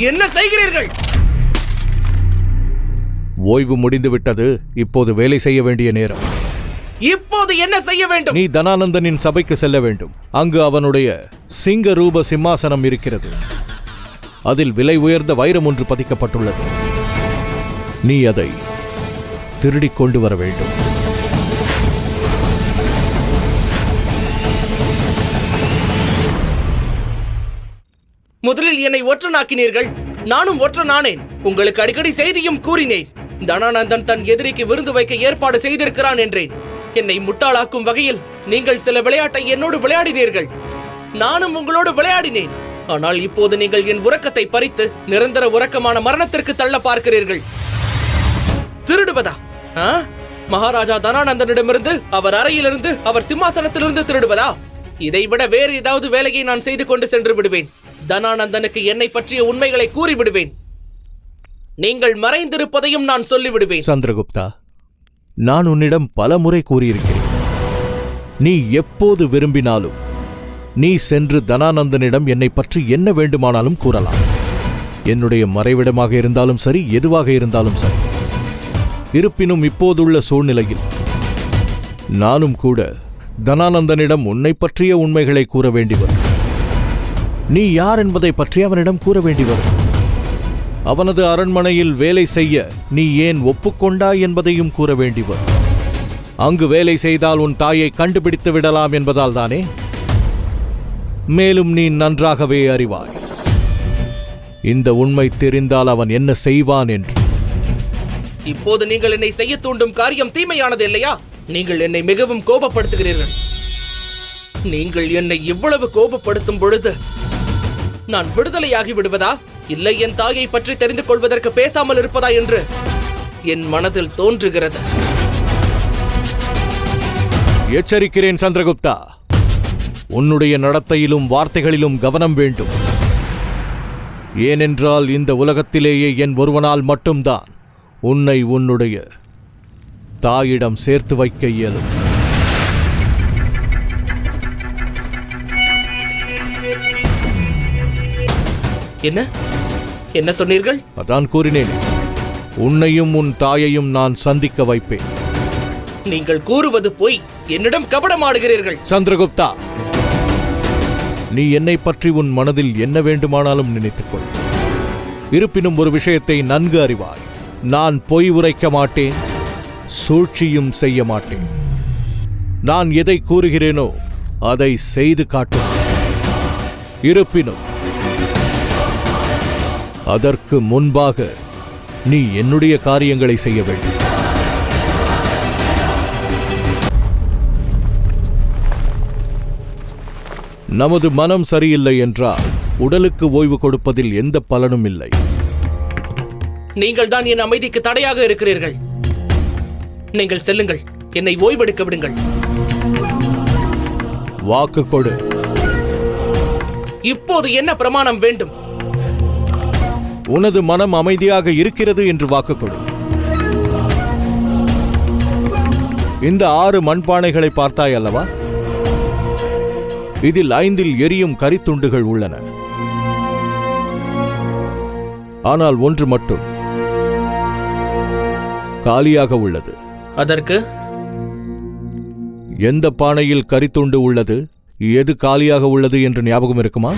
என்ன செய்கிறீர்கள்? ஓய்வு முடிந்து விட்டது இப்போது வேலை செய்ய வேண்டிய நேரம். இப்போது என்ன செய்ய வேண்டும்? நீ தனானந்தனின் சபைக்கு செல்ல வேண்டும். அங்கு அவனுடைய சிங்க ரூப சிம்மாசனம் இருக்கிறது. அதில் விலை உயர்ந்த வைரம் ஒன்று பதிக்கப்பட்டுள்ளது. நீ அதை திருடிக் கொண்டு வர வேண்டும். முதலில் என்னை ஒற்றனாக்கினீர்கள். நானும் ஒற்றனானேன். உங்களுக்கு அடிக்கடி செய்தியும் கூறினேன். தனானந்தன் தன் எதிரிக்கு விருந்து வைக்க ஏற்பாடு செய்திருக்கிறான் என்றேன். என்னை முட்டாளாக்கும் வகையில் நீங்கள் சில விளையாட்டை என்னோடு விளையாடினீர்கள். நானும் உங்களோடு விளையாடினேன். ஆனால் இப்போது நீங்கள் என் உறக்கத்தை பறித்து நிரந்தர உறக்கமான மரணத்திற்கு தள்ள பார்க்கிறீர்கள். திருடுவதா? மகாராஜா தனானந்தனிடமிருந்து அவர் அறையிலிருந்து அவர் சிம்மாசனத்திலிருந்து திருடுவதா? இதைவிட வேறு ஏதாவது வேலையை நான் செய்து கொண்டு சென்று விடுவேன். தனானந்தனுக்கு என்னை பற்றிய உண்மைகளை கூறிவிடுவேன். நீங்கள் மறைந்திருப்பதையும் நான் சொல்லிவிடுவேன். சந்திரகுப்தா நான் உன்னிடம் பல முறை கூறியிருக்கிறேன். நீ எப்போது விரும்பினாலும் நீ சென்று தனானந்தனிடம் என்னை பற்றி என்ன வேண்டுமானாலும் கூறலாம். என்னுடைய மறைவிடமாக இருந்தாலும் சரி எதுவாக இருந்தாலும் சரி. இருப்பினும் இப்போதுள்ள சூழ்நிலையில் நானும் கூட தனானந்தனிடம் உன்னை பற்றிய உண்மைகளை கூற வேண்டி வரும். நீ யார் என்பதை பற்றி அவனிடம் கூற வேண்டி வரும் அவனது அரண்மனையில் வேலை செய்ய நீ ஏன் ஒப்புக்கொண்டாய் என்பதையும் கூற வேண்டி வரும் அங்கு வேலை செய்தால் உன் தாயை கண்டுபிடித்து விடலாம் என்பதால் தானே? மேலும் நீ நன்றாகவே அறிவாய். இந்த உண்மை தெரிந்தால் அவன் என்ன செய்வான் என்று. இப்போது நீங்கள் என்னை செய்ய தூண்டும் காரியம் தீமையானது இல்லையா? நீங்கள் என்னை மிகவும் கோபப்படுத்துகிறீர்கள். நீங்கள் என்னை இவ்வளவு கோபப்படுத்தும் பொழுது நான் விடுதலையாகி விடுவதா? இல்லை என் தாயை பற்றி தெரிந்து கொள்வதற்கு பேசாமல் இருப்பதா என்று என் மனதில் தோன்றுகிறது. எச்சரிக்கிறேன் சந்திரகுப்தா. உன்னுடைய நடத்தையிலும் வார்த்தைகளிலும் கவனம் வேண்டும். ஏனென்றால் இந்த உலகத்திலேயே என் ஒருவனால் மட்டும்தான் உன்னை உன்னுடைய தாயிடம் சேர்த்து வைக்க இயலும். என்ன? என்ன சொன்னீர்கள்? அதான் கூறினேன். உன்னையும் உன் தாயையும் நான் சந்திக்க வைப்பேன். நீங்கள் கூறுவது போய் என்னிடம் கபடமாடுகிறீர்கள் சந்திரகுப்தா நீ என்னை பற்றி உன் மனதில் என்ன வேண்டுமானாலும் நினைத்துக்கொள். இருப்பினும் ஒரு விஷயத்தை நன்கு அறிவாய். நான் பொய் உரைக்க மாட்டேன் சூழ்ச்சியும் செய்ய மாட்டேன். நான் எதை கூறுகிறேனோ அதை செய்து காட்டும் இருப்பினும் அதற்கு முன்பாக நீ என்னுடைய காரியங்களை செய்ய வேண்டும். நமது மனம் சரியில்லை என்றால் உடலுக்கு ஓய்வு கொடுப்பதில் எந்த பலனும் இல்லை. நீங்கள் தான் என் அமைதிக்கு தடையாக இருக்கிறீர்கள். நீங்கள் செல்லுங்கள் என்னை ஓய்வெடுக்க விடுங்கள். வாக்கு கொடு. இப்போது என்ன பிரமாணம் வேண்டும்? உனது மனம் அமைதியாக இருக்கிறது என்று வாக்கு கொடு இந்த ஆறு மண்பானைகளை பார்த்தாய் அல்லவா? இதில் ஐந்தில் எரியும் கரித்துண்டுகள் உள்ளன. ஆனால் ஒன்று மட்டும் காலியாக உள்ளது. அதற்கு? எந்த பானையில் கரித்துண்டு உள்ளது? எது காலியாக உள்ளது என்று ஞாபகம் இருக்குமா?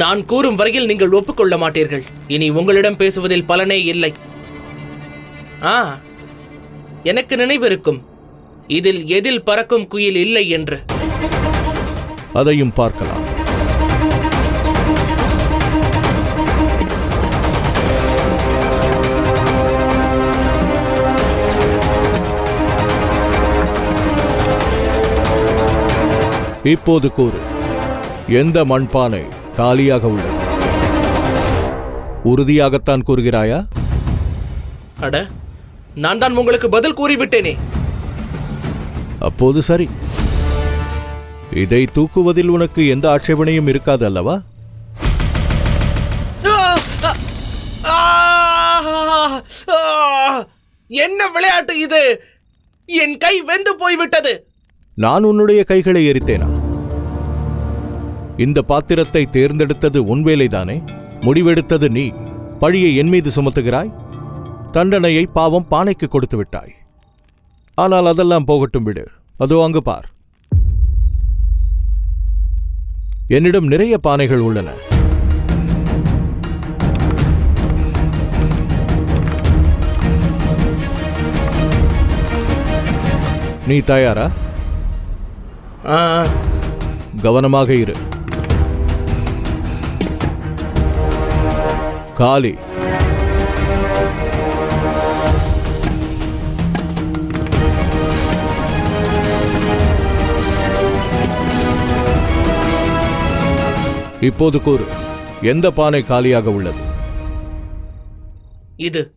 நான் கூறும் வரையில் நீங்கள் ஒப்புக்கொள்ள மாட்டீர்கள். இனி உங்களிடம் பேசுவதில் பலனே இல்லை. ஆ எனக்கு நினைவிருக்கும் இதில் எதில் பறக்கும் குயில் இல்லை என்று. அதையும் பார்க்கலாம். இப்போது கூறு. எந்த மண்பானை காலியாக உள்ளது. உறுதியாகத்தான் கூறுகிறாயா? அட நான் தான் உங்களுக்கு பதில் கூறிவிட்டேனே. அப்போது சரி. இதை தூக்குவதில் உனக்கு எந்த ஆட்சேபனையும் இருக்காது அல்லவா! என்ன விளையாட்டு இது? என் கை வெந்து போய்விட்டது. நான் உன்னுடைய கைகளை எரித்தேனா? இந்த பாத்திரத்தை தேர்ந்தெடுத்தது உன் வேலைதானே? முடிவெடுத்தது நீ. பழியை என் மீது சுமத்துகிறாய்? தண்டனையை பாவம் பானைக்கு கொடுத்து விட்டாய். ஆனால் அதெல்லாம் போகட்டும் விடு. அதோ அங்கு பார். என்னிடம் நிறைய பானைகள் உள்ளன. நீ தயாரா? கவனமாக இரு. காலி. இப்போது கூறு எந்த பானை காலியாக உள்ளது? இது.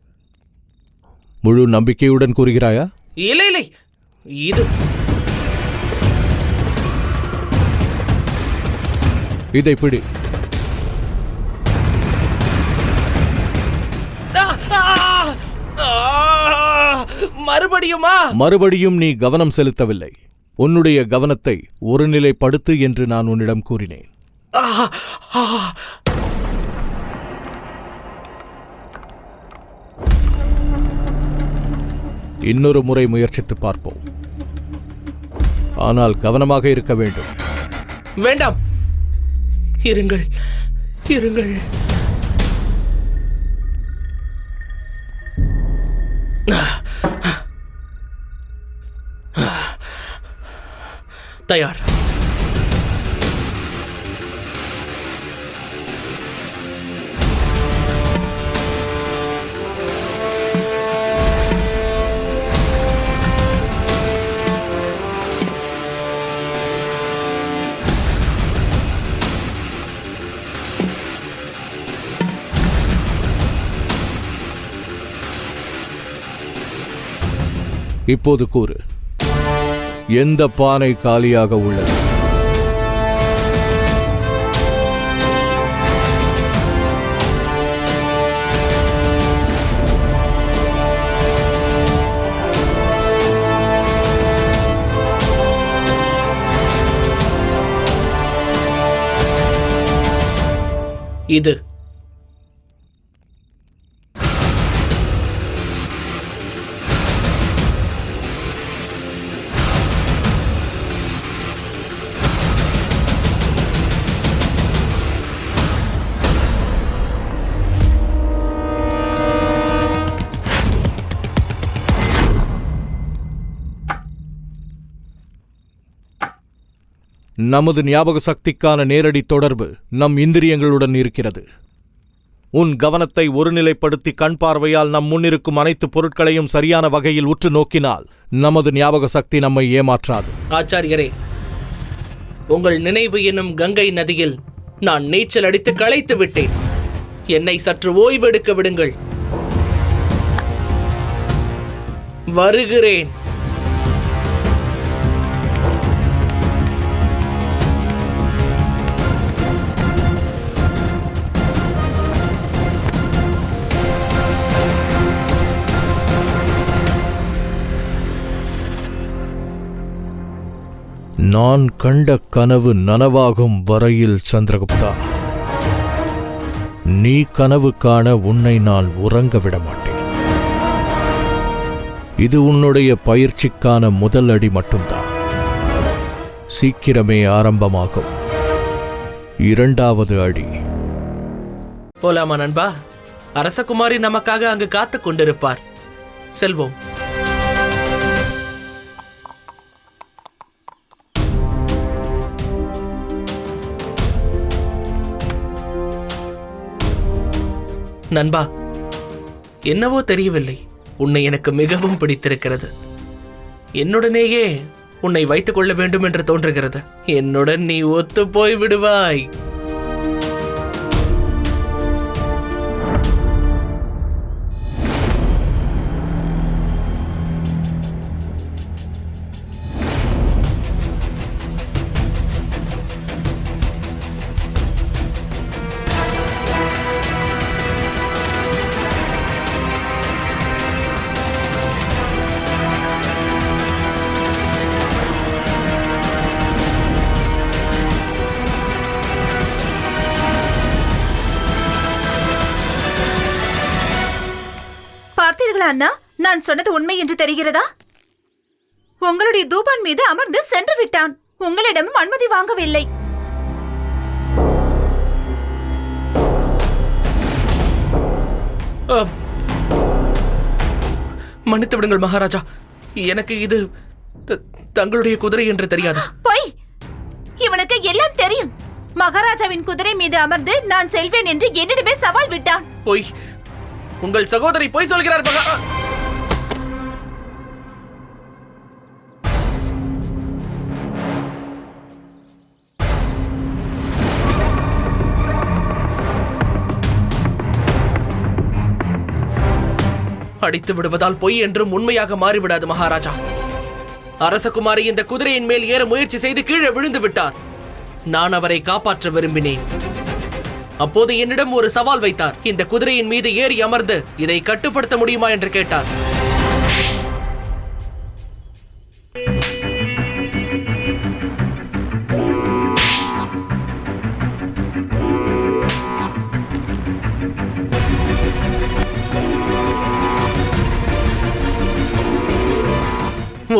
முழு நம்பிக்கையுடன் கூறுகிறாயா? இல்லை இல்லை. இது. இதை பிடி. மறுபடியுமா? மறுபடியும் நீ கவனம் செலுத்தவில்லை. உன்னுடைய கவனத்தை ஒருநிலைப்படுத்து என்று நான் உன்னிடம் கூறினேன். இன்னொரு முறை முயற்சித்து பார்ப்போம். ஆனால் கவனமாக இருக்க வேண்டும். வேண்டாம். இருங்கள் இருங்கள். தயார் இப்போது கூறு எந்த பானை காலியாக உள்ளது? இது நமது ஞாபக சக்திக்கான நேரடி தொடர்பு நம் இந்திரியங்களுடன் இருக்கிறது. உன் கவனத்தை ஒருநிலைப்படுத்தி கண் பார்வையால் நம் முன்னிருக்கும் அனைத்து பொருட்களையும் சரியான வகையில் உற்று நோக்கினால் நமது ஞாபக சக்தி நம்மை ஏமாற்றாது. ஆச்சாரியரே உங்கள் நினைவு என்னும் கங்கை நதியில் நான் நீச்சல் அடித்து களைத்து விட்டேன். என்னை சற்று ஓய்வெடுக்க விடுங்கள். வருகிறேன். நான் கண்ட கனவு நனவாகும் வரையில் சந்திரகுப்தா. நீ கனவு காண உன்னை நான் உறங்க விட மாட்டேன் இது உன்னுடைய பயிற்சிக்கான முதல் அடி மட்டும்தான். சீக்கிரமே ஆரம்பமாகும். இரண்டாவது அடி. போலாமா நண்பா? அரசகுமாரி நமக்காக அங்கு காத்துக் கொண்டிருப்பார். செல்வோம். நண்பா என்னவோ தெரியவில்லை. உன்னை எனக்கு மிகவும் பிடித்திருக்கிறது. என்னுடனேயே உன்னை வைத்துக் கொள்ள வேண்டும் என்று தோன்றுகிறது. என்னுடன் நீ ஒத்து போய் விடுவாய் அண்ணா நான் சொன்னது உண்மை என்று தெரிகிறதா? உங்களுடைய தூபான் மீது அமர்ந்து சென்று விட்டான். உங்களிடமும் அனுமதி வாங்கவில்லை. மன்னித்து விடுங்கள் மகாராஜா. எனக்கு இது தங்களுடைய குதிரை என்று தெரியாது. பொய்! இவனுக்கு எல்லாம் தெரியும். மகாராஜாவின் குதிரை மீது அமர்ந்து நான் செல்வேன் என்று என்னிடமே சவால் விட்டான். பொய்! உங்கள் சகோதரி பொய் சொல்கிறார் பகா அடித்து விடுவதால் பொய் என்றும் உண்மையாக மாறிவிடாது மகாராஜா. அரசகுமாரி இந்த குதிரையின் மேல் ஏற முயற்சி செய்து கீழே விழுந்து விட்டார். நான் அவரை காப்பாற்ற விரும்பினேன். அப்போது என்னிடம் ஒரு சவால் வைத்தார். இந்த குதிரையின் மீது ஏறி அமர்ந்து இதை கட்டுப்படுத்த முடியுமா என்று கேட்டார்.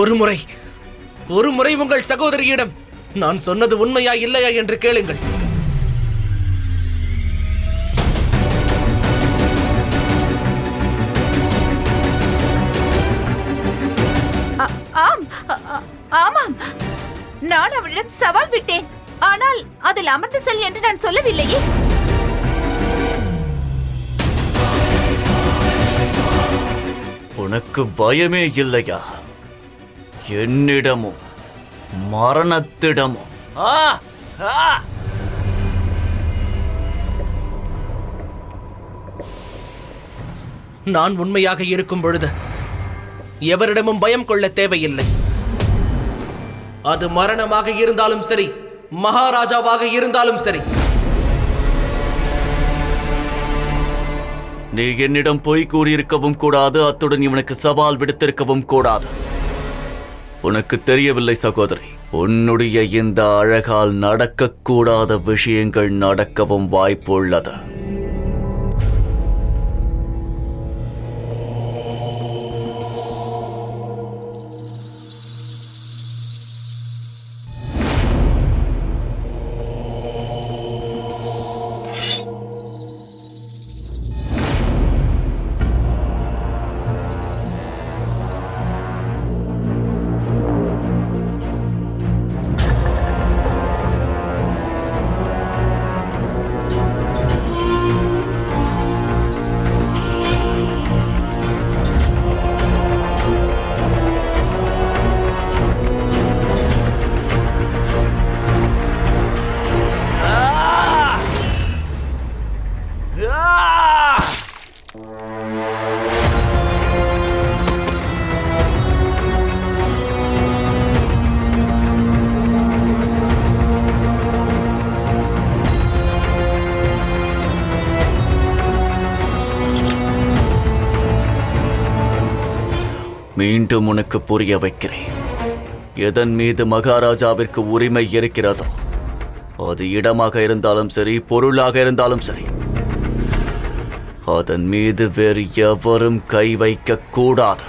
ஒரு முறை ஒரு முறை உங்கள் சகோதரியிடம் நான் சொன்னது உண்மையா இல்லையா என்று கேளுங்கள். நான் அவளிடம் சவால் விட்டேன். ஆனால் அதில் அமர்ந்து செல் என்று நான் சொல்லவில்லையே. உனக்கு பயமே இல்லையா? என்னிடமும் மரணத்திடமும். ஆ ஆ. நான் உண்மையாக இருக்கும் பொழுது எவரிடமும் பயம் கொள்ள தேவையில்லை. அது மரணமாக இருந்தாலும் சரி மகாராஜாவாக இருந்தாலும் சரி. நீ என்னிடம் பொய் கூறியிருக்கவும் கூடாது அத்துடன் இவனுக்கு சவால் விடுத்திருக்கவும் கூடாது. உனக்கு தெரியவில்லை சகோதரி உன்னுடைய இந்த அழகால் நடக்கக்கூடாத விஷயங்கள் நடக்கவும் வாய்ப்புள்ளது. மீண்டும் உனக்கு புரிய வைக்கிறேன். எதன் மீது மகாராஜாவிற்கு உரிமை இருக்கிறதோ அது இடமாக இருந்தாலும் சரி பொருளாக இருந்தாலும் சரி அதன் மீது வேறு எவரும் கை வைக்க கூடாது.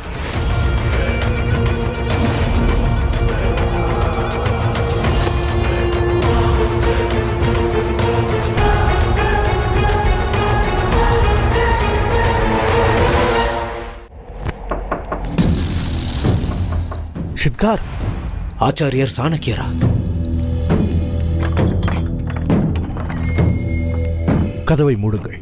ஷித்கார் ஆச்சாரியர் சாணக்கியரா? கதவை மூடுங்கள்.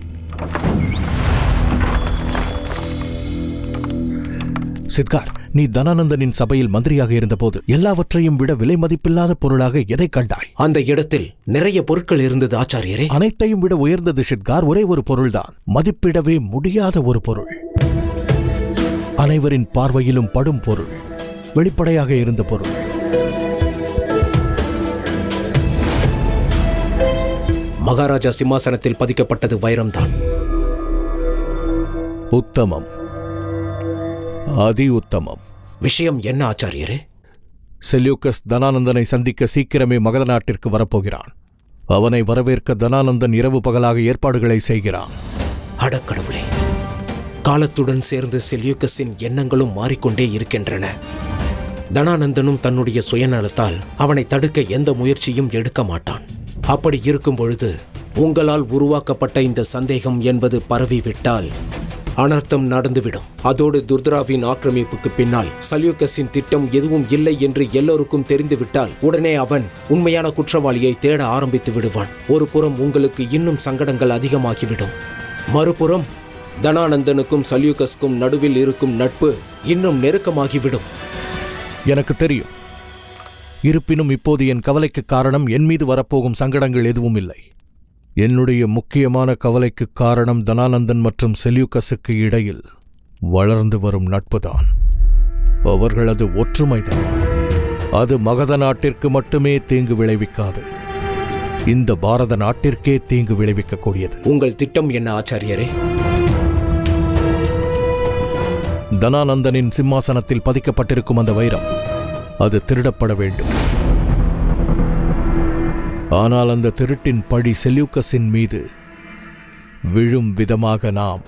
சித்கார் நீ தனானந்தனின் சபையில் மந்திரியாக இருந்தபோது எல்லாவற்றையும் விட விலை மதிப்பில்லாத பொருளாக எதை கண்டாய்? அந்த இடத்தில் நிறைய பொருட்கள் இருந்தது ஆச்சாரியரே. அனைத்தையும் விட உயர்ந்தது ஷித்கார் ஒரே ஒரு பொருள்தான். மதிப்பிடவே முடியாத ஒரு பொருள். அனைவரின் பார்வையிலும் படும் பொருள். வெளிப்படையாக இருந்த பொருள். மகாராஜா சிம்மாசனத்தில் பதிக்கப்பட்டது வைரம்தான். உத்தமம். அதி உத்தமம் விஷயம் என்ன ஆச்சாரியரே? செல்யூக்கஸ் தனானந்தனை சந்திக்க சீக்கிரமே மகத நாட்டிற்கு வரப்போகிறான். அவனை வரவேற்க தனானந்தன் இரவு பகலாக ஏற்பாடுகளை செய்கிறான். அடக்கடவுளே காலத்துடன் சேர்ந்து செல்யூக்கஸின் எண்ணங்களும் மாறிக்கொண்டே இருக்கின்றன. தனானந்தனும் தன்னுடைய சுயநலத்தால் அவனை தடுக்க எந்த முயற்சியும் எடுக்க மாட்டான். அப்படி இருக்கும் பொழுது உங்களால் உருவாக்கப்பட்ட இந்த சந்தேகம் என்பது பரவிவிட்டால் அனர்த்தம் நடந்துவிடும். அதோடு துர்தராவின் ஆக்கிரமிப்புக்கு பின்னால் சல்யூக்கஸின் திட்டம் எதுவும் இல்லை என்று எல்லோருக்கும் தெரிந்துவிட்டால் உடனே அவன் உண்மையான குற்றவாளியை தேட ஆரம்பித்து விடுவான். ஒரு புறம் உங்களுக்கு இன்னும் சங்கடங்கள் அதிகமாகிவிடும். மறுபுறம் தனானந்தனுக்கும் சல்யூகஸ்க்கும் நடுவில் இருக்கும் நட்பு இன்னும் நெருக்கமாகிவிடும். எனக்கு தெரியும். இருப்பினும் இப்போது என் கவலைக்கு காரணம் என் மீது வரப்போகும் சங்கடங்கள் எதுவும் இல்லை என்னுடைய முக்கியமான கவலைக்கு காரணம் தனானந்தன் மற்றும் செல்யூக்கஸுக்கு இடையில் வளர்ந்து வரும் நட்புதான். அவர்களது ஒற்றுமைதான். அது மகத நாட்டிற்கு மட்டுமே தீங்கு விளைவிக்காது. இந்த பாரத நாட்டிற்கே தீங்கு விளைவிக்கக்கூடியது. உங்கள் திட்டம் என்ன ஆச்சாரியரே? தனானந்தனின் சிம்மாசனத்தில் பதிக்கப்பட்டிருக்கும் அந்த வைரம் அது திருடப்பட வேண்டும். ஆனால் அந்த திருட்டின் பழி செல்யூக்கஸின் மீது விழும் விதமாக நாம்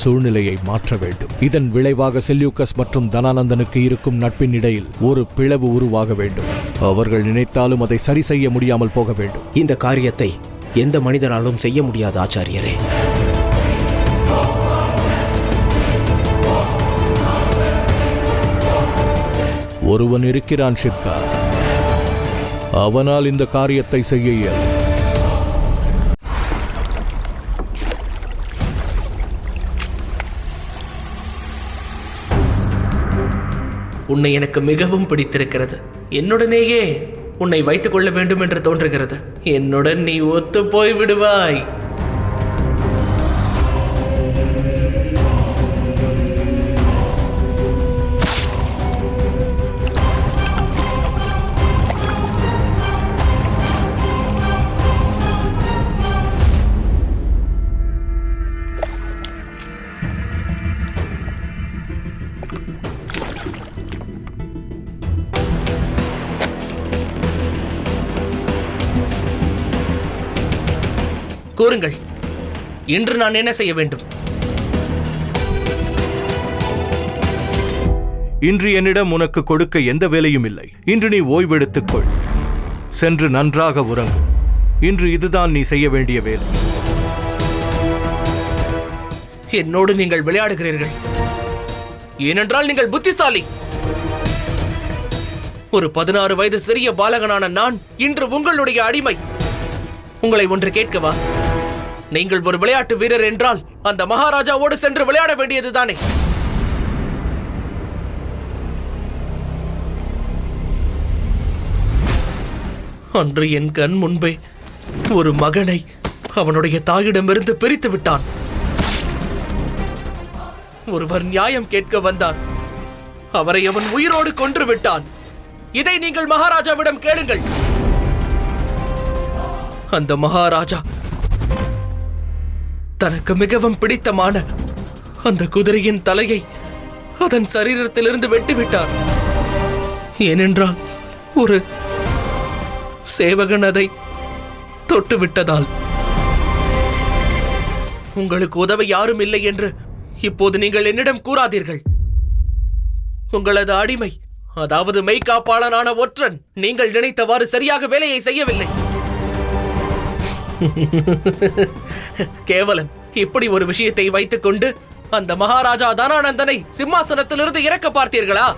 சூழ்நிலையை மாற்ற வேண்டும். இதன் விளைவாக செல்யூக்கஸ் மற்றும் தனானந்தனுக்கு இருக்கும் நட்பின் இடையில் ஒரு பிளவு உருவாக வேண்டும். அவர்கள் நினைத்தாலும் அதை சரி செய்ய முடியாமல் போக வேண்டும். இந்த காரியத்தை எந்த மனிதனாலும் செய்ய முடியாது ஆச்சாரியரே. ஒருவன் இருக்கிறான் ஷித்கா அவனால் இந்த காரியத்தை செய்ய இயலும். உன்னை எனக்கு மிகவும் பிடித்திருக்கிறது. என்னுடனேயே உன்னை வைத்துக் கொள்ள வேண்டும் என்று தோன்றுகிறது. என்னுடன் நீ ஒத்து போய் விடுவாய் கூறுங்கள். இன்று நான் என்ன செய்ய வேண்டும்? இன்று என்னிடம் உனக்கு கொடுக்க எந்த வேலையும் இல்லை. இன்று நீ ஓய்வெடுத்துக் கொள். சென்று நன்றாக உறங்கு. இன்று இதுதான் நீ செய்ய வேண்டிய வேலை. என்னோடு நீங்கள் விளையாடுகிறீர்கள். ஏனென்றால் நீங்கள் புத்திசாலி. ஒரு பதினாறு வயது சிறிய பாலகனான நான் இன்று உங்களுடைய அடிமை. உங்களை ஒன்று கேட்கவா? நீங்கள் ஒரு விளையாட்டு வீரர் என்றால் அந்த மகாராஜாவோடு சென்று விளையாட வேண்டியதுதானே? அன்று என் கண் முன்பே ஒரு மகனை அவனுடைய தாயிடமிருந்து பிரித்து விட்டான். ஒருவர் நியாயம் கேட்க வந்தார். அவரை அவன் உயிரோடு கொன்று விட்டான். இதை நீங்கள் மகாராஜாவிடம் கேளுங்கள். அந்த மகாராஜா தனக்கு மிகவும் பிடித்தமான அந்த குதிரையின் தலையை அதன் சரீரத்திலிருந்து வெட்டிவிட்டார். ஏனென்றால் ஒரு சேவகன் அதை தொட்டுவிட்டதால். உங்களுக்கு உதவ யாரும் இல்லை என்று இப்போது நீங்கள் என்னிடம் கூறாதீர்கள். உங்களது அடிமை அதாவது மெய்காப்பாளனான ஒற்றன் நீங்கள் நினைத்தவாறு சரியாக வேலையை செய்யவில்லை. கேவலம். இப்படி ஒரு விஷயத்தை வைத்துக்கொண்டு அந்த மகாராஜா தனானந்தனை சிம்மாசனத்திலிருந்து இறக்க பார்த்தீர்களா?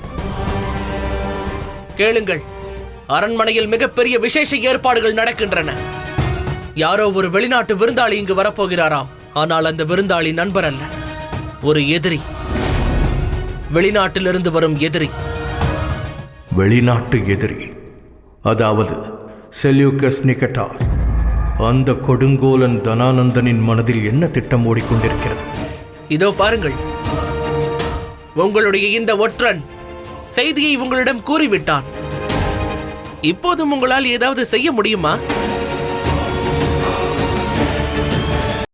கேளுங்கள். அரண்மனையில் மிகப்பெரிய விசேஷ ஏற்பாடுகள் நடக்கின்றன. யாரோ ஒரு வெளிநாட்டு விருந்தாளி இங்கு வரப்போகிறாராம். ஆனால் அந்த விருந்தாளி நண்பர் அல்ல. ஒரு எதிரி. வெளிநாட்டிலிருந்து வரும் எதிரி. வெளிநாட்டு எதிரி. அதாவது செல்யூக்கஸ் நிகட்டார். அந்த கொடுங்கோலன் தனானந்தனின் மனதில் என்ன திட்டம் ஓடிக்கொண்டிருக்கிறது? இதோ பாருங்கள். உங்களுடைய இந்த ஒற்றன் செய்தியை உங்களிடம் கூறிவிட்டான். இப்போதும் உங்களால் ஏதாவது செய்ய முடியுமா?